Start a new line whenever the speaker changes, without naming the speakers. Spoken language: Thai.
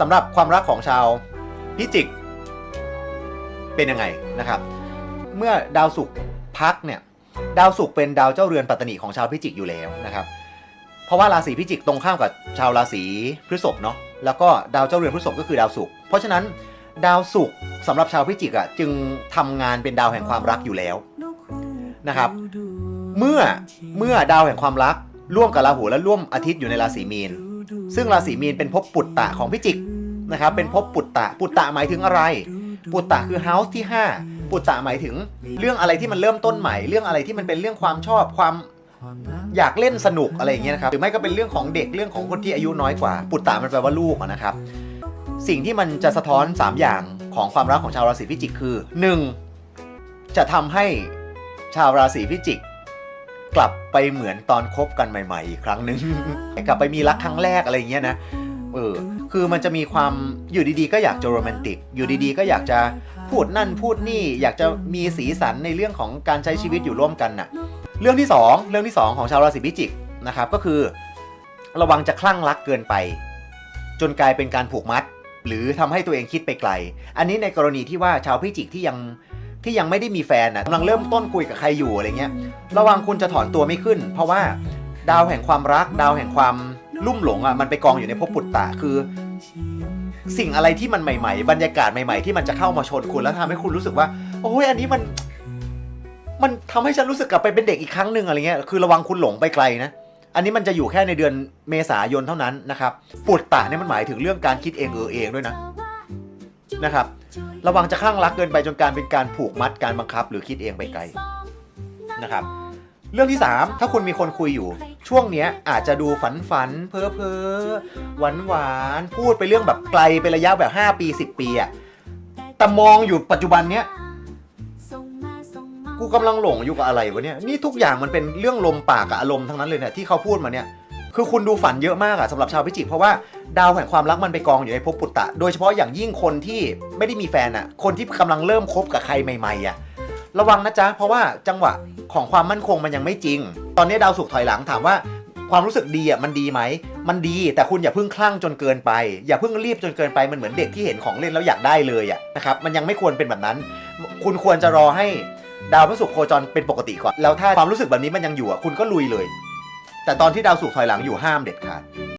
สำหรับความรักของชาวพิจิกเป็นยังไงนะครับ เมื่อดาวศุกร์พักเนี่ยดาวศุกร์เป็นดาวเจ้าเรือนปัตตนิของชาวพิจิกอยู่แล้วนะครับ เพราะว่าราศีพิจิกตรงข้ามกับชาวราศีพฤษภเนาะแล้วก็ดาวเจ้าเรือนพฤษภก็คือดาวศุกร์เพราะฉะนั้นดาวศุกร์สำหรับชาวพิจิกอะจึงทำงานเป็นดาวแห่งความรักอยู่แล้วนะครับ เมื่อเมื่อดาวแห่งความรักร่วมกับราหูและร่วมอาทิตย์อยู่ในราศีมีน ซึ่งราศีมีนเป็นภพปุตตะของพิจิกนะครับเป็นภพปุตตะ ปุตตะหมายถึงอะไร ปุตตะคือเฮาส์ที่ 5 ปุตตะหมายถึงเรื่องอะไรที่มันเริ่มต้นใหม่ เรื่องอะไรที่มันเป็นเรื่องความชอบความอยากเล่นสนุกอะไรอย่างเงี้ยนะครับหรือไม่ก็เป็นเรื่องของเด็กเรื่องของคนที่อายุน้อยกว่า ปุตตะมันแปลว่าลูกนะครับสิ่งที่มันจะสะท้อน 3 อย่างของความรักของชาวราศีพิจิกคือ 1. จะทำให้ชาวราศีพิจิก กลับไปเหมือนตอนคบกันใหม่ ๆ อีกครั้งหนึ่งกลับไปมีรักครั้งแรกอะไรอย่างเงี้ยนะเออคือมันจะมีความอยู่ดีๆ ก็อยากจะโรแมนติก อยู่ดีๆ ก็อยากจะพูดนั่นพูดนี่ อยากจะมีสีสันในเรื่องของการใช้ชีวิตอยู่ร่วมกันน่ะ เรื่องที่สองเรื่องที่สองของชาวราศีพิจิกนะครับก็คือ ระวังจะคลั่งรักเกินไป จนกลายเป็นการผูกมัด หรือทำให้ตัวเองคิดไปไกล อันนี้ในกรณีที่ว่าชาวพิจิกที่ยัง ที่ยังไม่ได้มีแฟนนะกำลังเริ่มต้นคุยกับใครอยู่อะไรเงี้ยระวังคุณจะถอนตัวไม่ขึ้น เพราะว่าดาวแห่งความรัก ดาวแห่งความลุ่มหลงอะมันไปกองอยู่ในภพปุตตะคือ สิ่งอะไรที่มันใหม่ๆ บรรยากาศใหม่ๆ ที่มันจะเข้ามาชนคุณแล้วทำให้คุณรู้สึกว่า โอ้ยอันนี้มัน มันทำให้ฉันรู้สึกกลับไปเป็นเด็กอีกครั้งหนึ่งอะไรเงี้ยคือระวังคุณหลงไปไกลนะอันนี้มันจะอยู่แค่ในเดือนเมษายนเท่านั้นนะครับปุตตะเนี่ยมันหมายถึงเรื่องการคิดเองเออเองด้วยนะนะครับ ระวังจะคลั่งรักเกินไปจนการเป็นการผูกมัดการบังคับ หรือคิดเองไปไกลนะครับเรื่องที่ 3 ถ้าคุณมีคนคุยอยู่ ช่วงเนี้ยอาจจะดูฝันฝันเพ้อเพ้อหวานหวานพูดไปเรื่องแบบไกลไประยะแบบ 5 ปี 10 ปีอะแต่มองอยู่ปัจจุบันเนี้ยกูกำลังหลงอยู่กับอะไรวะเนี่ยนี่ทุกอย่างมันเป็นเรื่องลมปากกับอารมณ์ทั้งนั้นเลยเนี่ยที่เขาพูดมาเนี่ย คือคุณดูฝันเยอะมากอะสำหรับชาวพิจิกเพราะว่าดาวแห่งความรักมันไปกองอยู่ในภพปุตตะ โดยเฉพาะอย่างยิ่งคนที่ไม่ได้มีแฟนอะคนที่กำลังเริ่มคบกับใครใหม่ๆอะระวังนะจ๊ะเพราะว่าจังหวะของความมั่นคงมันยังไม่จริง ตอนนี้ดาวสุกถอยหลังถามว่าความรู้สึกดีอะมันดีไหม มันดีแต่คุณอย่าเพิ่งคลั่งจนเกินไป อย่าเพิ่งรีบจนเกินไปมันเหมือนเด็กที่เห็นของเล่นแล้วอยากได้เลยอะนะครับมันยังไม่ควรเป็นแบบนั้น คุณควรจะรอให้ดาวพฤหัสโคจรเป็นปกติก่อน แล้วถ้าความรู้สึกแบบนี้มันยังอยู่อะคุณก็ลุยเลย แต่ตอนที่ดาวสุกถอยหลังอยู่ห้ามเด็ดขาด